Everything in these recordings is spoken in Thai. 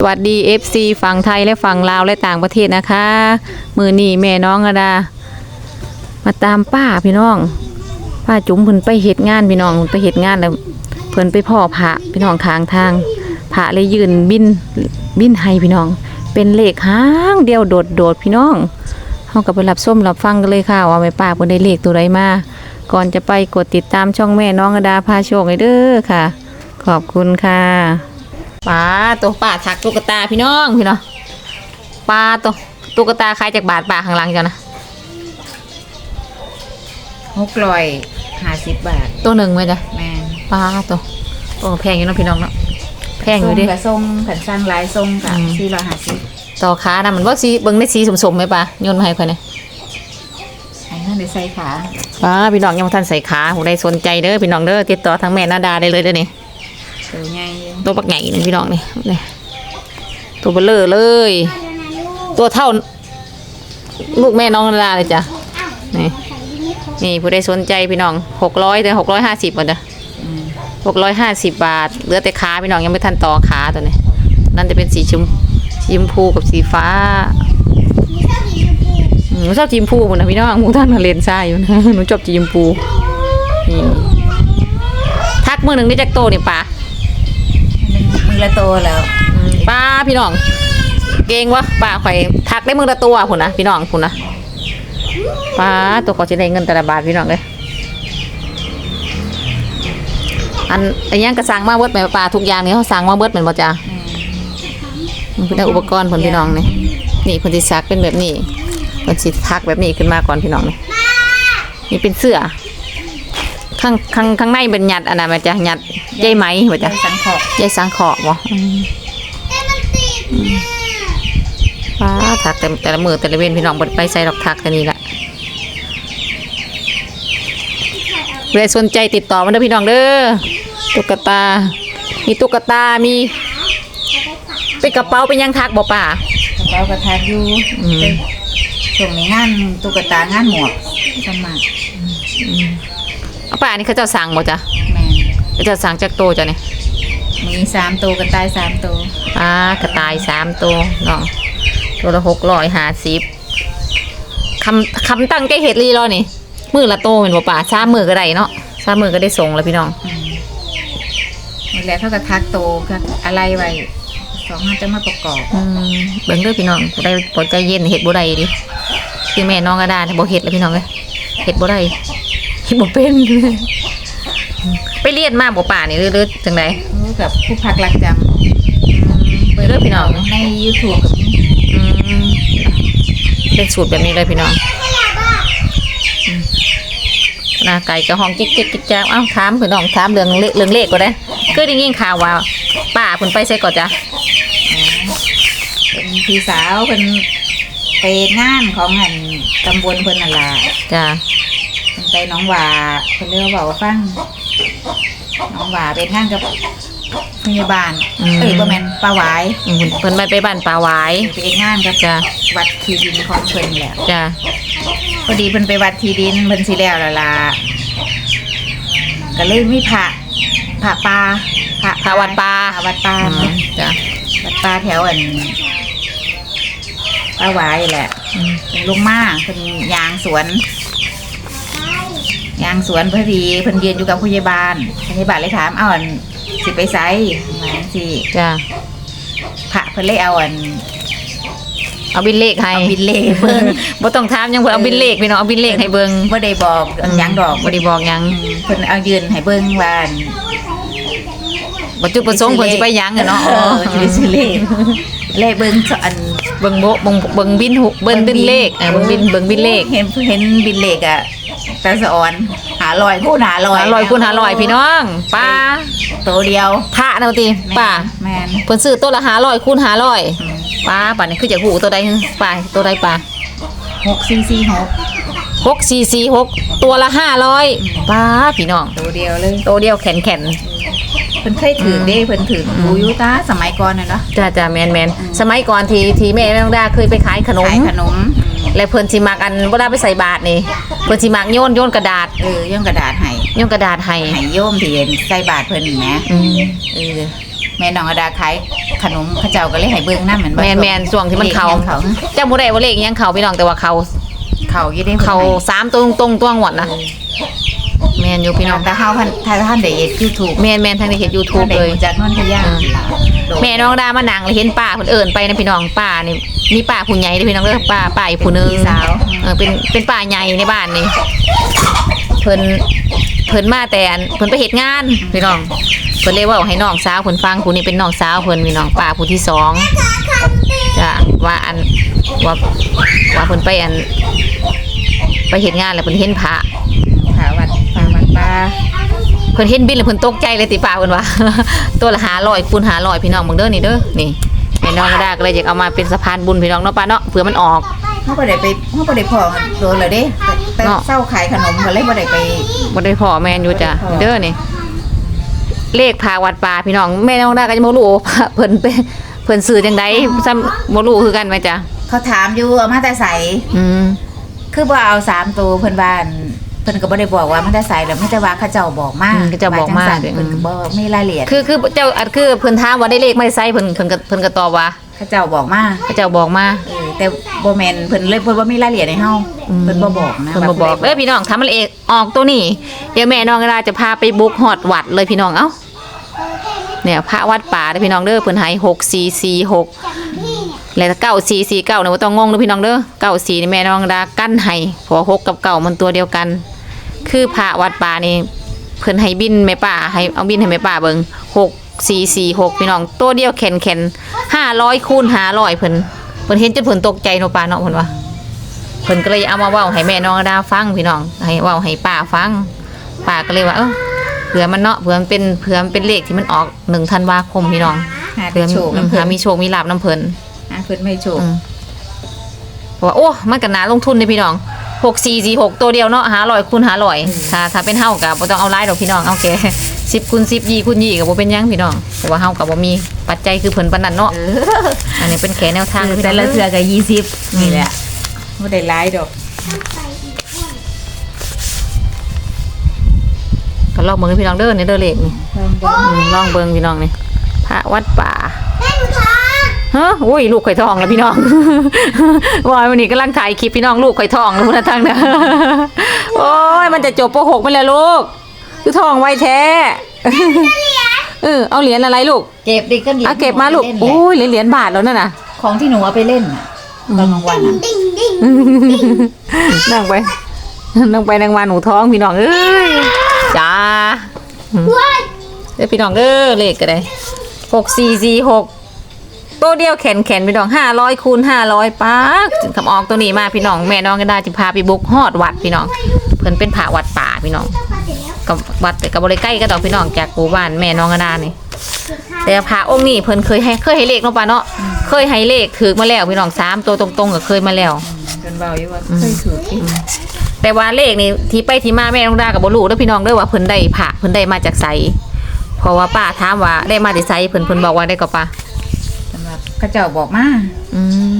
สวัสดี FC ฝั่งไทยและฝั่งลาวและต่างประเทศนะคะ มือนี่แม่น้องอดา มาตามป้าพี่น้องป้าจุ๋มเพิ่นไปเฮ็ดงานพี่น้องเพิ่นไปเฮ็ดงานแล้วเพิ่นไปพ่อพระพี่น้องข้างทางพระเลยยืนบินบินให้พี่น้อง เป็นเลขห้างเดียวโดดโดดพี่น้องเฮาก็ไปรับส้มรับฟังกันเลยค่ะว่าแม่ป้าเพิ่นได้เลขตัวใดมาก่อนจะไปกดติดตามช่องแม่น้องอดาพาโชคให้เด้อค่ะ ขอบคุณค่ะ ป้าตัวป้าถักตุ๊กตาพี่น้องพี่น้องป้าตัวตุ๊กตาใครจากบาทป้าข้างหลังจ้ะนะหกร้อยห้าสิบบาท ตัวหนึ่งไหมจ๊ะแม่นป้าตัวโอ้แพงอยู่เนาะพี่น้องเนาะแพงอยู่ดิกับทรงขันสร้างลายทรงกับอืมสี่ร้อยห้าสิบต่อขานะมันว่าสีเบิ่งได้สีสมๆไหมป้าโยนมาให้คนเนี่ยอันนั้นได้ใส่ขาป้าพี่น้องยังบ่ทันใส่ขาหูได้สนใจเด้อพี่น้องเด้อติดต่อทางแม่นาดาได้เลยเด้อนี่ตัวใหญ่อยู่ ตัวปักใหญ่นี่พี่น้องนี่นี่ตัวเบลเลอเลย ตัวเท่า ลูกแม่น้องนาเลยจ้ะนี่นี่ผู้ใดสนใจพี่น้องหกร้อยแต่หกร้อยห้าสิบหมดจ้ะหกร้อยห้าสิบบาทเหลือแต่ขาพี่น้องยังไม่ทันต่อขาตัวนี้ นั่นจะเป็นสีชมสีชมพูกับสีฟ้าหนูชอบสีมพูหมดนะพี่น้องหมูท่านมาเรียนซ่าอยู่นะหนูชอบสีมพูนี่ทักมือหนึ่งได้จากโตเนี่ยป้า อละโตแล้วอืมป้าพี่น้อง เก่งวะป้าข่อยทักได้มือละตัวพุ่นนะพี่น้องพุ่นนะป้าตัวก็จะได้เงินแต่ละบาทพี่น้องเลยอันอันยังกระสังมาเบิดไหมป้าทุกอย่างนี่เขาสั่งมาเบิดเหมือนบ่จ้ามันเป็นอุปกรณ์ผลพี่น้องนี่นี่ผลสิซักเป็นแบบนี้ผลสิทักแบบนี้ขึ้นมาก่อนพี่น้องนี่นี่เป็นเสื้อข้างข้างข้างในเป็นหยัดอันนั้นมันจะหยัด ใยไหมบ่จะจ้ะสังขอบใยสังขอบบ่อืมอืมป้าทักแต่แต่ละมือแต่ละเว้นพี่น้องบ่ได้ไปใส่ดอกทักแค่นี้แหละเวลาสนใจติดต่อมาเด้อพี่น้องเด้อตุ๊กตา มีตุ๊กตา มีเป็นกระเป๋าเป็นยังทักบ่ป่ากระเป๋ากระทากอยู่อืมเป็นช่วงนี้งานตุ๊กตางานหมวกสมัครเอาป่านี่เขาเจ้าสั่งบ่จ้ะแม่นเขาเจ้าสั่งจากโตจ้ะเนี่ยมีสามตัวกระต่ายสามตัวอ่ากระต่ายสามตัวน้องตัวละหกร้อยห้าสิบคำคำตั้งใจเห็ดลีรอนี่มือละโตเป็นบ่ป่าสามมือก็ได้เนาะสามมือก็ได้ส่งแล้วพี่น้องอืมนี่แหละเขากระทักโตก็อะไรไว้สองห้าจะมาประกอบอืมเบิ่งเด้อพี่น้องบ่ได้บ่ใจเย็นเห็ดบ่ได้ดิคือแม่น้องกระดาษบ่เห็ดแล้วพี่น้องเอ้ยเห็ดบ่ได้เห็ดบ่เป็น ไปเรียนมาบ่ป่านี่หรือหรือจังไดรู้กับผู้พักรักจเบิ่งเด้อพี่น้องำใน YouTube กับนี้อืมเป็นสูตรแบบนี้เลยพี่น้องอืมหน้าไก่กระห้องจิ๊กจิ๊กจิ๊กจ้าเอ้าถามพี่น้องถามเรื่องเลขเรื่องเลขก็ได้คือได้ยินข่าวว่าป้าเพิ่นไปใส่ก่อนจ้ะเป็นพี่สาวเป็นไปงานของอันตำบลเพิ่นนั่นล่ะจ้ะเพิ่นไปหน้องหว่าเพิ่นเรียกว่าเบาฟังห น้องหว่าเป็นงานกับพยาบาลเอ้ยบ่แม่นป้าหวายอืมเพิ่นไปไปบ้านป่าหวาย ไปงานกับจ้ะ วัดที่ดินของเพิ่นนี่แหละจ้ะพอดีเพิ่นไปวัดที่ดินเพิ่นสิแล้วล่ะล่ะก็เลยมีพระพระป่าพระพาวัดป่าพระวัดป่าอืมจ้ะวัดป่าแถวอันป้าหวายแหละอืมเป็นลุงมาเป็นยางสวน ยางสวนพอดีเพิ่นเรียนอยู่กับพยาบาลพยาบาลเลยถามเอาอันสิไปไซมาสิจ้ะพระเพิ่นเลยเอาอันเอาบินเลขให้เอาบินเลขเบิ่งบ่ต้องถามหยังเพิ่นเอาบินเลขพี่น้องเอาบินเลขให้เบิ่งบ่ได้บอกอันหยังดอกบ่ได้บอกหยังอืมเพิ่นเอายืนให้เบิ่งว่าอันบ่จุดประสงค์เพิ่นสิไปหยังอะเนาะเออสิไปซื้อเลขเลขเบิ่งอันเบิ่งโบเบิ่งเบิ่งบินหุเบิ่งบินเลขเออเบิ่งบินเบิ่งบินเลขเห็นเห็นบินเลขอะ ตาสะออนหาลอยคูณหาลอยหาลอยคูณหาลอยพี่น้องป้าตัวเดียวพระนะติแม่นป้าแม่นเพิ่นซื้อตัวละหาลอยคูณหาลอยอืมป้าป่านนี้คือจะหูตัวใดหึป้าตัวใดป้าหกสี่สี่หกหกสี่สี่หกตัวละห้าร้อยป้าพี่น้องตัวเดียวเลยตัวเดียวแข็งแข็งเพิ่นเคยถือเด้เพิ่นถือดูอยุตาสมัยก่อนน่ะเนาะจ้าจ้าแมนแมนสมัยก่อนที่ที่แม่น้องดาเคยไปขายขนมขายขนม และเพิ่นสิมักอันบ่ได้ไปใส่บาทนี่เพิ่นสิมักโยนโยนกระดาษเออย่อมกระดาษให้โยนกระดาษให้ให้โยมที่เห็นใส่บาทเพิ่นนี่แหมอืมเออแม่น้องอดาขายขนมเขาเจ้าก็เลยให้เบิ่งนำเหมือนแมนแมนช่วงที่มันเขาเขาจำบ่ได้ว่าเลขยังเขาพี่น้องแต่ว่าเขาเขาอยู่ได้เขาสามตัวตรงๆตัวงวดนะ แมนอยู่พี่พี่น้น้อองงแต่เฮาพันถ้าท่านได้เฮ็ด YouTube แมนแมนทางในเห็นยูทูบท่านได้เลยรู้จากนนทยาอืมแม่น้องดามานังเลยเห็นป้าคนเอิ่นไปนะพี่น้องป้านี่มีป้าผู้ใหญ่เด้อพี่น้องเด้อป้าป้าอีกผู้หนึงพี่สาว เออเป็นเป็นป้าใหญ่ในบ้านนี่เพิ่นเพิ่นมาแต่อันเพิ่นไปเฮ็ดงานพี่น้องเพิ่นเลยเว่าให้น้องสาวเพิ่นฟังผู้นี้เป็นน้องสาวเพิ่นพี่น้องป้าผู้ที่สองจ้ะว่าอันว่าว่าเพิ่นไปอัน ไปเฮ็ดงานแล้วเพิ่นเห็นพระ ผาวัดผาวัดป้า เพิ่นเห็นบินแล้วเพิ่นตกใจเลยติป้าเพิ่นว่า ตัวละ500คูณ500พี่น้องเบิ่งเด้อนี่เด้อนี่แม่น้องก็ได้ก็เลยอยากเอามาเป็นสะพานบุญพี่น้องเนาะป้าเนาะเผื่อมันออกเฮาบ่ได้ไปเฮาบ่ได้พอโดนแล้วเด้แต่เนาะเศร้าขายขนมก็เลยบ่ได้ไปบ่ได้พอแม่นอยู่จ้ะบ่ได้พอเด้อนี่เลขพาวัดป่าพี่น้องแม่น้องได้ก็จะบ่รู้ว่าเพิ่นเป็นเพิ่นซื้อจังไดซ้ำบ่รู้คือกันไหมจ้ะเขาถามอยู่เอามาแต่ใสอืมคือบ่เอาสามตัวเพิ่นว่าอั่นเพิ่นก็บ่ได้บอกว่ามันได้ใสแล้วไม่แต่ว่าเขาเจ้าบอกมาอืมก็จะบอกมาว่จังซั่นเพิ่นก็บ่มีรายละเอียดคือคือเจ้าอันคือเพิ่นถามว่าได้เลขไม่ได้ใส่เพิ่นเพิ่นก็เพิ่นก็ตอบว่าเขาเจ้าบอกมาเขาเจ้าบอกมา เออแต่บ่แม่นเพิ่นเลยเพิ่นบ่มีรายละเอียดให้เฮาอืม เพิ่นบ่บอกนะเพิ่นบ่บอกว่าเอ้ยพี่น้องทำมันเองออกตัวนี้เดี๋ยวแม่น้องก็ได้จะพาไปบุกฮอดวัดเลยพี่น้องเอ้าเนี่ยพระวัดป่าเด้อพี่น้องเด้อเพิ่นให้6446แล้วเก้าสี่สี่เก้าเนี่ยบ่ต้องงงเด้อพี่น้องเด้อเก้าสี่นี่แม่น้องดากั้นให้เพราะว่าหกกับเก้ามันตัวเดียวกัน คือพระวัดป่านี่เพิ่นให้บินแม่ป่าให้เอาบินให้แม่ป่าเบิ่งหกสี่สี่หกพี่น้องตัวเดียวแข็นแข็นห้าร้อยคูณห้าร้อยเพิ่นเพิ่นเห็นจนเพิ่นตกใจเนาะป่าเนาะเพิ่นว่าเพิ่นก็เลยเอามาเว้าให้แม่น้องดาฟังพี่น้องให้เว้าให้ป้าฟังป้าก็เลยว่าเออเผื่อมันเนาะเผื่อมันเป็นเผื่อมันเป็นเลขที่มันออกหนึ่งธันวาคมพี่น้องหาเผื่ได้อโชคอืมนำเพิ่หานมีโชคมีลาบน้ำเพิ่นหาเพิ่นไม่โชคอืมเพราะว่าโอ้มันก็น่าลงทุนเลยพี่น้อง หกสี่สี่หกตัวเดียวเนาะหาลอยคูณหาลอยถ้าถ้าเป็นเฮากับบ่ต้องเอาไล่ดอกพี่น้องเอาแค่สิบคูณสิบยี่คูณยี่กับบ่เป็นหยังพี่น้อง แต่ว่าเฮากับบ่มีปัจจัยคือเพิ่นปานนั้นเนาะอันนี้เป็นแค่แนวทางคือพี่แต่น้องละเทื่อก็20นี่แหละบ่ได้หลายดอกก็ลองเบิ่งพี่น้องเด้อในเด้อเลขนี่ลองเบิ่งอืมลองเบิ่งพี่น้องนี่พระวัดป่า ฮะโอ้ยลูกข่อยทองแล้วพี่น้องว่าวันนี้กำลังถ่ายคลิปพี่น้องลูกข่อยทองรู้นะทั้งนะโอ้ยมันจะจบป .6 มันแล้วลูก คือทองไวแท้เออเอาเหรียญอะไรลูกเก็บดิก็เหรียญเอาเก็บมาลูกเนโอ้ยเหรียญเหรียญบาทแล้วนั่นน่ะ ของที่หนูเอาไปเล่นน่ะตอนกลางวันน่ะนั่งไปนั่งไปนั่งมาหนูท้องพี่น้องเอ้ยจ้าอืมเดี๋ยวพี่น้องเอ้อเลขก็ได้หกสี่สี่หก ตัวเดียวแขนแขนพี่น้องห้าร้อยคูณห้าร้อยป้าถึงคำออกตัวนี้มาพี่น้องแม่น้องก็ได้จะพาไปบุกฮอดวัดพี่น้อง เพิ่นเป็นผาวัดป่าพี่น้องกับวัดแต่กับบริใกล้ก็ดอกพี่น้องจากหมู่บ้านแม่น้องก็ได้นี่แต่พระองค์นี้เพิ่นเคยให้เคยให้เลขเนาะป้าเนาะเคยให้เลขถือมาแล้วพี่น้องสามตัวตรงๆก็เคยมาแล้วจนเบาอยู่ว่าเคยถูกอีกแต่ว่าเลขนี่ที่ไปที่มาแม่น้องดากับบ่รู้เด้อพี่น้องเด้อว่าเพิ่นได้พระเพิ่นได้มาจากไสเพราะว่าป้าถามว่าได้มาจากไสเพิ่นเพิ่นบอกว่าได้ก็ป้าสำหรับ เขาเจ้าบอกมาอืม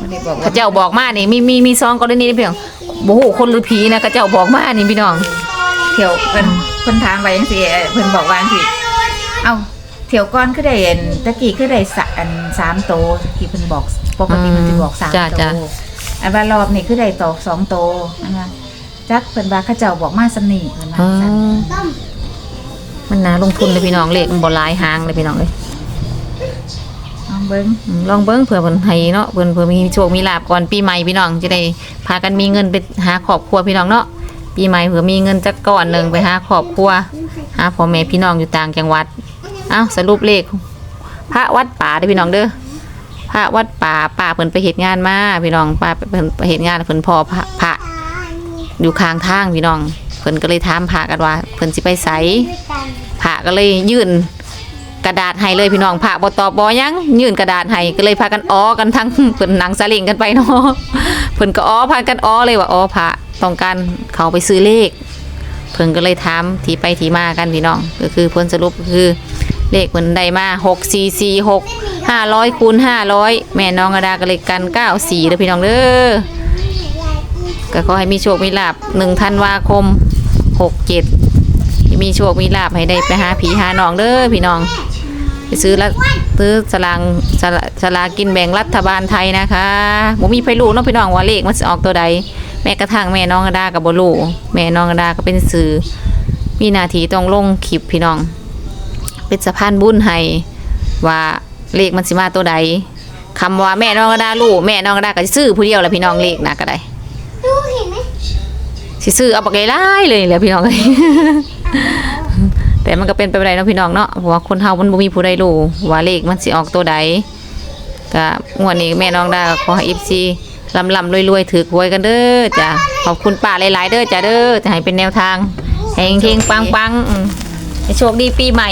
ไม่ได้บอกเขาว่าเจ้าบอกมานี่มีมีมีซองกรณีนี่พี่น้องบ่ฮู้คนหรือผีนะเขาเจ้าบอกมานี่พี่น้อง เที่ยวเพิ่นเพิ่นถามไปจังซี่เพิ่นบอกว่าจังซี่เอ้าเที่ยวก่อนคือได้อันตะกี้คือได้สะอันสามโตวที่เพิ่นบอกปกติมันจะบอกสามจ้ะโตจ้ะวอันว่ารอบนี้คือได้ตอกสองโตวอันว่าจักเพิ่นว่าเขาเจ้าบอกมาสำนีเพิ่นว่าอ๋อซั่นมันน่าลงทุนเลยพี่น้องเลขมันบ่หลายหางเลยพี่น้องเอ้ยลอง เบิงอืมลองเบิ่งเผื่อเพิ่นให้เนาะเพิ่นเผื่อมีโชคมีลาภก่อนปีใหม่พี่น้องจะได้พากันมีเงินไปหาครอบครัวพี่น้องเนาะปีใหม่เผื่อมีเงินจักก้อนหนึ่งไปหาครอบครัวหาพ่อแม่พี่น้องอยู่ต่างจังหวัดเอาสรุปเลข พระวัดป่าเด้อพี่น้องเด้อพระวัดป่าป่าเพิ่นไปเฮ็ดงานมาพี่น้องป่าเพิ่นไปเฮ็ดงานเพิ่นพอพระพระอยู่ข้างทางพี่น้องเพิ่นก็เลยถามพระกันว่าเพิ่นสิไปไสพระก็เลยยื่น กระดาษให้เลยพี่น้องพระบ่ตอบบ่หยังยื่นกระดาษให้ก็เลยพากันอ้อกันทั้งเพิ่นนั่งสลิงกันไปเนาะเพิ่นก็อ้อพากันอ้อเลยว่าอ้อพระต้องการเขาไปซื้อเลข เพิ่นก็เลยถามที่ไปที่มากันพี่น้อง ก็คือผลสรุปก็คือเลขเพิ่นได้มา6 4 4 6 500คูณ500แม่น้องกระดาก็เลยกัน94เด้อพี่น้องเด้อก็ขอให้มีโชคมีลาบ1ธันวาคม67ให้มีโชคมีลาบให้ได้ไปหาผีหาน้องเด้อพี่น้อง ไปซื้อละซื้อสลางสลาสลากินแบ่งรัฐบาลไทยนะคะบ่มีไผรู้เนาะพี่น้องว่าเลขมันสิออกตัวใด แม้กระทั่งแม่น้องกระดาก็บ่รู้แม่น้องกระดาก็เป็นสื่อมีหน้าที่ต้องลงคลิปพี่น้อง เป็นสะพานบุญให้ว่าเลขมันสิมาตัวใดคำว่าแม่น้องกระดารู้แม่น้องกระดาก็สิซื้อผู้เดียวแหละพี่น้องเลขนะก็ได้ดูเห็นไหมสิซื้อเอาปากไกลๆเลยแหละพี่น้องเอ้ย แต่มันก็เป็นไปบ่ได้เนาะพี่น้องเนาะเพราะว่าคนเฮามันบ่มีผู้ใดรู้ว่าเลขมันสิออกตัวใดก็งวดนี้แม่น้องดาขอให้ FC ลำลำรวยๆถือหวยกันเด้อจ้ะขอบคุณป้าหลายๆเด้อจ้ะเด้อจะให้เป็นแนวทางแห่งเทงปังปังให้โชคดีปีใหม่